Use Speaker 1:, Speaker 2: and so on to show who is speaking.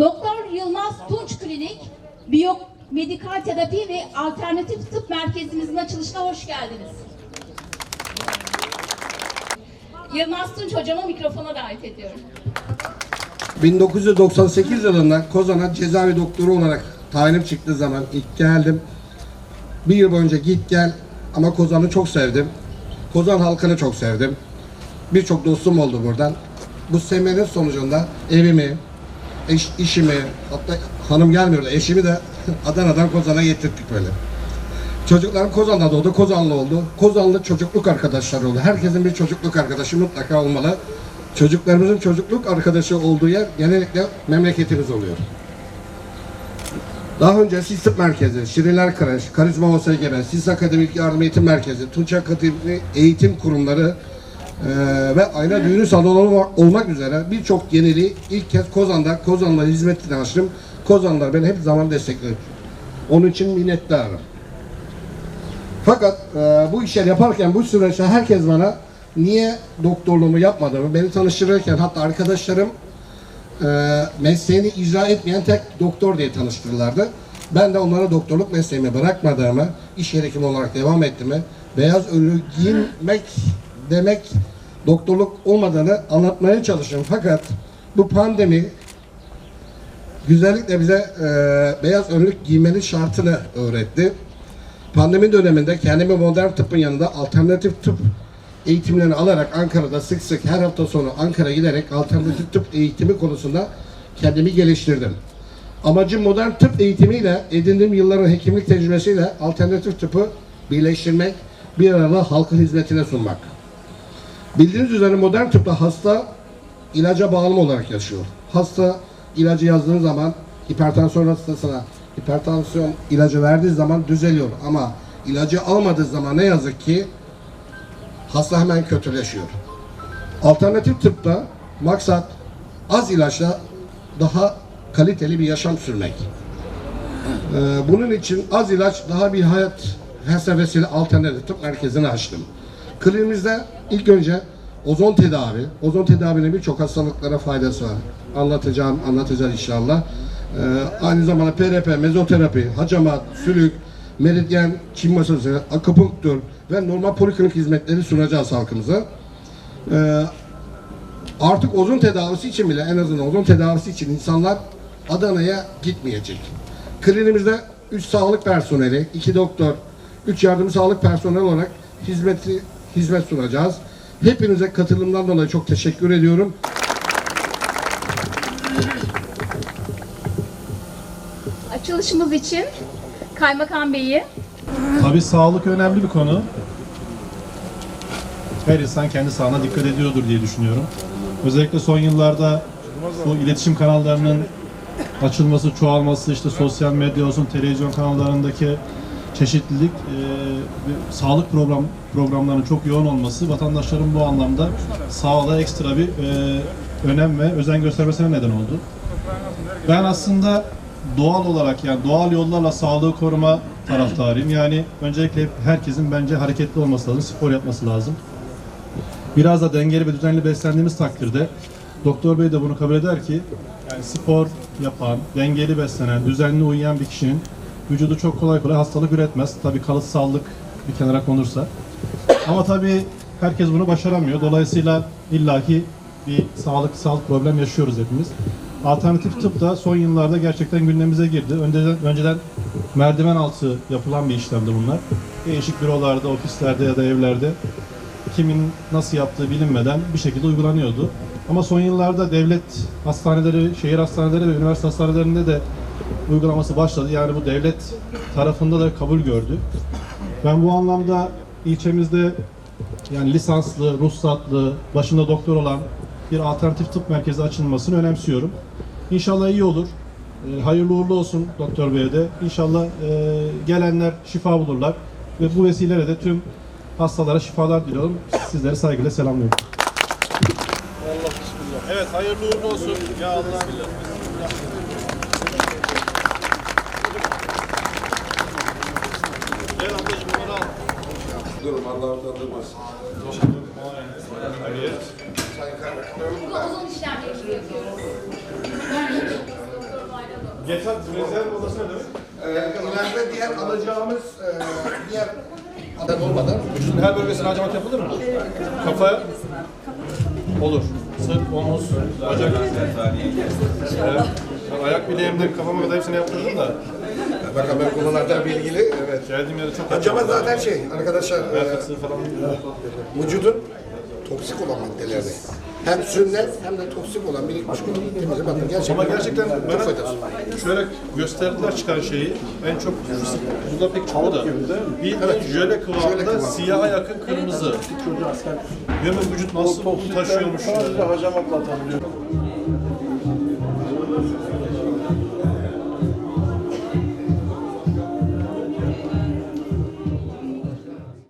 Speaker 1: Doktor Yılmaz Tunç Klinik Biyomedikal Terapi ve Alternatif Tıp Merkezimizin açılışına hoş geldiniz. Yılmaz Tunç hocama mikrofona davet ediyorum.
Speaker 2: 1998 yılında Kozan'a cezaevi doktoru olarak tayinim çıktığı zaman ilk geldim. Bir yıl boyunca git gel ama Kozan'ı çok sevdim. Kozan halkını çok sevdim. Birçok dostum oldu buradan. Bu sevmenin sonucunda evimi, eş, işimi, hatta hanım gelmiyordu, eşimi de Adana'dan Kozan'a getirdik böyle. Çocuklarım Kozan'da doğdu, Kozanlı oldu. Kozanlı çocukluk arkadaşları oldu. Herkesin bir çocukluk arkadaşı mutlaka olmalı. Çocuklarımızın çocukluk arkadaşı olduğu yer genellikle memleketimiz oluyor. Daha önce SİS Tıp Merkezi, Şirinler Kreş, Karizma OSGB, SİS Akademik Yardım Eğitim Merkezi, Tunç Akademi Eğitim Kurumları ve Ayna Düğünü Salonu olmak üzere birçok yeniliği ilk kez Kozan'da, Kozan'la hizmetini açtım. Kozanlar beni hep zaman destekledi. Onun için minnettarım. Fakat e, bu işleri yaparken bu süreçte herkes bana niye doktorluğumu yapmadığımı, beni tanıştırırken hatta arkadaşlarım e, mesleğini icra etmeyen tek doktor diye tanıştırırlardı. Ben de onlara doktorluk mesleğimi bırakmadığımı, iş yeri olarak devam ettiğimi, beyaz önlü giyinmek demek doktorluk olmadığını anlatmaya çalışıyorum. Fakat bu pandemi güzellikle bize e, beyaz önlük giymenin şartını öğretti. Pandemi döneminde kendimi modern tıbbın yanında alternatif tıp eğitimlerini alarak Ankara'da sık sık her hafta sonu Ankara'ya giderek alternatif tıp eğitimi konusunda kendimi geliştirdim. Amacım modern tıp eğitimiyle edindiğim yılların hekimlik tecrübesiyle alternatif tıpı birleştirmek, bir arada halkın hizmetine sunmak. Bildiğiniz üzere modern tıpta hasta ilaca bağımlı olarak yaşıyor. Hasta ilacı yazdığın zaman hipertansiyon hastasına hipertansiyon ilacı verdiği zaman düzeliyor ama ilacı almadığı zaman ne yazık ki hasta hemen kötüleşiyor. Alternatif tıpta maksat az ilaçla daha kaliteli bir yaşam sürmek. Ee, bunun için az ilaç daha bir hayat felsefesiyle alternatif tıp merkezini açtım. Kliniğimizde ilk önce ozon tedavi, ozon tedavinin birçok hastalıklara faydası var. Anlatacağım, anlatacağız inşallah. Ee, aynı zamanda PRP, mezoterapi, hacamat, sülük, meridyen, çim masası, akupunktur ve normal poliklinik hizmetleri sunacağız halkımıza. Ee, artık ozon tedavisi için bile en azından ozon tedavisi için insanlar Adana'ya gitmeyecek. Klinimizde 3 sağlık personeli, 2 doktor, 3 yardımcı sağlık personeli olarak hizmeti hizmet sunacağız. Hepinize katılımdan dolayı çok teşekkür ediyorum.
Speaker 1: Açılışımız için Kaymakam Bey'i
Speaker 3: Tabii sağlık önemli bir konu. Her insan kendi sağlığına dikkat ediyordur diye düşünüyorum. Özellikle son yıllarda bu iletişim kanallarının açılması, çoğalması, işte sosyal medya olsun, televizyon kanallarındaki çeşitlilik, e, ve sağlık program programlarının çok yoğun olması vatandaşların bu anlamda sağlığa ekstra bir e, önem ve özen göstermesine neden oldu. Ben aslında doğal olarak yani doğal yollarla sağlığı koruma taraftarıyım. Yani öncelikle herkesin bence hareketli olması lazım, spor yapması lazım. Biraz da dengeli ve düzenli beslendiğimiz takdirde doktor bey de bunu kabul eder ki yani spor yapan, dengeli beslenen, düzenli uyuyan bir kişinin vücudu çok kolay kolay hastalık üretmez. Tabii kalıtsallık bir kenara konursa. Ama tabii herkes bunu başaramıyor. Dolayısıyla illaki bir sağlık sağlık problem yaşıyoruz hepimiz. Alternatif tıp da son yıllarda gerçekten gündemimize girdi. Önceden, önceden merdiven altı yapılan bir işlemdi bunlar. Değişik bürolarda, ofislerde ya da evlerde kimin nasıl yaptığı bilinmeden bir şekilde uygulanıyordu. Ama son yıllarda devlet hastaneleri, şehir hastaneleri ve üniversite hastanelerinde de uygulaması başladı. Yani bu devlet tarafında da kabul gördü. Ben bu anlamda ilçemizde yani lisanslı, ruhsatlı, başında doktor olan bir alternatif tıp merkezi açılmasını önemsiyorum. İnşallah iyi olur. E, hayırlı uğurlu olsun doktor beye de. İnşallah e, gelenler şifa bulurlar. Ve bu vesileyle de tüm hastalara şifalar diliyorum. Sizleri saygıyla selamlıyorum. Evet hayırlı uğurlu olsun. Ya Allah. Gel
Speaker 2: Durum Allah utandırmasın.
Speaker 1: yapıyoruz.
Speaker 3: Geçen rezerv odası ne demek?
Speaker 2: Ee, ileride diğer alacağımız e, diğer adet olmadan
Speaker 3: Vücudun her bölgesine hacamat yapılır mı? Kafa olur. Sırt, omuz, bacak. Evet. Ayak bileğimde kafama kadar hepsini yaptırdım da.
Speaker 2: Bakın ben konularda bilgili evet.
Speaker 3: Geldiğim yerde çok
Speaker 2: Hacama zaten şey arkadaşlar e, vücudun toksik olan maddelerini hem sünnet hem de toksik olan birikmiş gibi temizle bakın gerçekten
Speaker 3: Ama gerçekten
Speaker 2: çok
Speaker 3: bana
Speaker 2: faydası.
Speaker 3: şöyle gösterdiler çıkan şeyi. En çok burada pek çıkmadı da. Bir evet.
Speaker 2: jöle
Speaker 3: kıvamında
Speaker 2: kıvamı.
Speaker 3: siyaha yakın kırmızı. Diyorum vücut nasıl bunu taşıyormuş.
Speaker 4: Sadece hacamatla atabiliyor.